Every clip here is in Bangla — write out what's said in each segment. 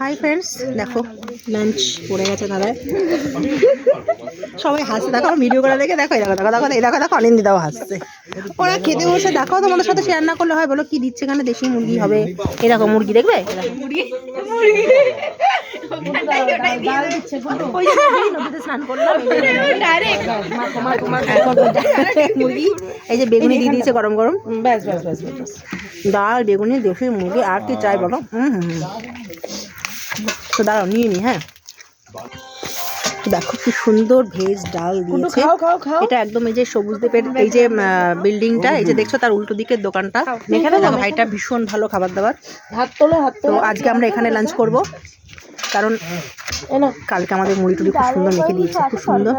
হাই ফ্রেন্ডস দেখো লাঞ্চ পড়ে গেছে দাদায় সবাই হাসছে। দেখো ভিডিও করে দেখে দেখো দেখো দেখো দেখো দেখো দেখো অনিন্দিতাও হাসছে। ওরা খেতে বসে দেখো তোমাদের সাথে শেয়ার না করলে হয় বলো কি দিচ্ছে এখানে? দেশি মুরগি হবে। এরকম মুরগি দেখবে? মুরগি। এই যে বেগুনি দিয়ে দিয়েছে গরম গরম। ব্যাস ব্যাস। ডাল বেগুনি দেশি মুরগি আর কি চাই বলো? হুম হুম হুম। তো দাঁড়াও নিয়ে নি হ্যাঁ? দেখো কি সুন্দর ভেজ ডাল দিয়েছে। এটা একদম এই যে সবুজ দ্বীপের এই যে বিল্ডিংটা এই যে দেখছ তার উল্টো দিকের দোকানটা। এখানে দেখো ভাইটা ভীষণ ভালো খাবার দাবার। হাত তোলো হাত তো আজকে আমরা এখানে লাঞ্চ করব। কারণ কালকে আমাদের মুড়ি টুড়ি খুব সুন্দর মেখে দিয়েছে খুব সুন্দর।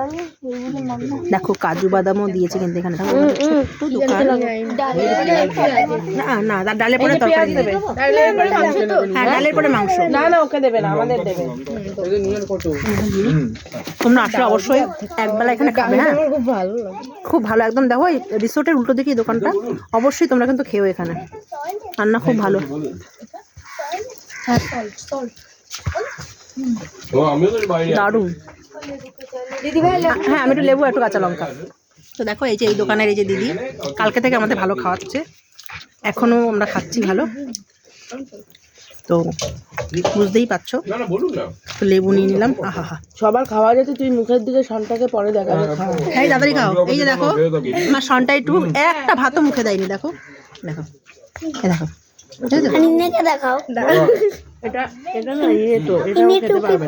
দেখো কাজু বাদামও দিয়েছে কিন্তু এখানে। না না তার ডালে পরে তরকারি দেবে। হ্যাঁ ডালের পরে মাংস। না না ওকে দেবে না আমাদের দেবে। তোমরা আসলে অবশ্যই একবেলা এখানে খাবে হ্যাঁ? খুব ভালো লাগে খুব ভালো একদম দেখো এই রিসোর্টের উল্টো দিকে দোকানটা। অবশ্যই তোমরা কিন্তু খেও এখানে। রান্না খুব ভালো। বাইরে দারুণ। হ্যাঁ আমি একটু লেবু একটু কাঁচা লঙ্কা। তো দেখো এই যে এই দোকানের এই যে দিদি কালকে থেকে আমাদের ভালো খাওয়াচ্ছে। এখনও আমরা খাচ্ছি ভালো। তো বুঝতেই পারছ। না না বলুন না। তো লেবু নিয়ে নিলাম। আহা হা সবার খাওয়া যেতে তুই মুখের দিকে সনটাকে পরে খাওয়া এই তাড়াতাড়ি খাও। এই যে দেখো আমার সনটা একটু একটা ভাতও মুখে দেয়নি দেখো। দেখো দেখো। দেখেছ? এটা এটা না ইয়ে তো এটাও খেতে পারবে না।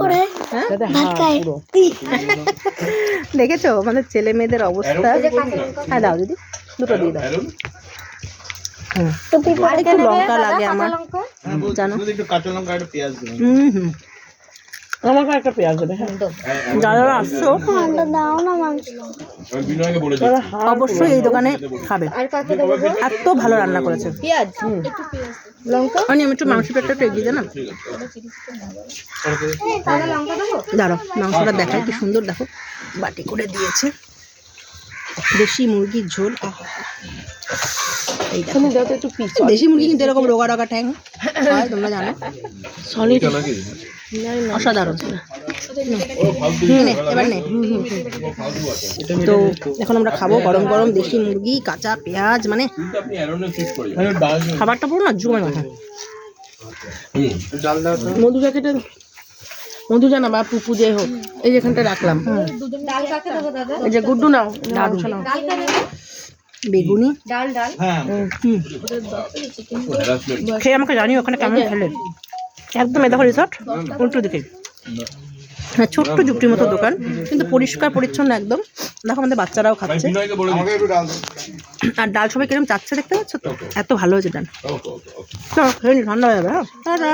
হ্যাঁ? দেখেছ? মানে ছেলে মেয়েদের অবস্থা। হ্যাঁ দাও দিদি। দুটো দিয়ে দাও। হুম। একটু লঙ্কা লাগে আমার। জানো? একটু কাঁচা লঙ্কা একটা পেঁয়াজ দেবেন হুম হুম। আমাকে একটা পেঁয়াজ দেবে হ্যাঁ। যারা যারা আসছো অবশ্যই এই দোকানে খাবে। এত ভালো রান্না করেছে। আমি আমি একটু মাংস পেটটা একটু এগিয়ে দে না। দাঁড়াও মাংসটা দেখায় কি সুন্দর দেখো। বাটি করে দিয়েছে। দেশি মুরগির ঝোল। আহা। এই দেখো। একটু পিছ। দেশি মুরগি কিন্তু এরকম রোগা রোগা ঠ্যাং। হয় তোমরা জানো। সলিড অসাধারণ। এবার নে। তো এখন আমরা খাব গরম গরম দেশি মুরগি কাঁচা পেঁয়াজ মানে খাবারটা পুরো না জমে মাথা হুম। ডাল দাও তো। মধু জ্যাকেটে মধু জানা বা পুপু যে হোক এই যেখানটা রাখলাম। এই যে গুড্ডু নাও। নাও। বেগুনি। হ্যাঁ। হুম হ্যারাসমেন্ট খেয়ে আমাকে জানিও ওখানে কেমন খেলে। একদম এ দেখো রিসর্ট উল্টো দিকে। হ্যাঁ ছোট্ট যুক্তির মতো দোকান কিন্তু পরিষ্কার পরিচ্ছন্ন একদম। দেখো আমাদের বাচ্চারাও খাচ্ছে। ডাল আর ডাল সবাই কিরম চাচ্ছে দেখতে পাচ্ছ তো? এত ভালো হয়েছে ডাল। খেয়ে ঠান্ডা হয়ে যাবে হ্যাঁ। টাটা।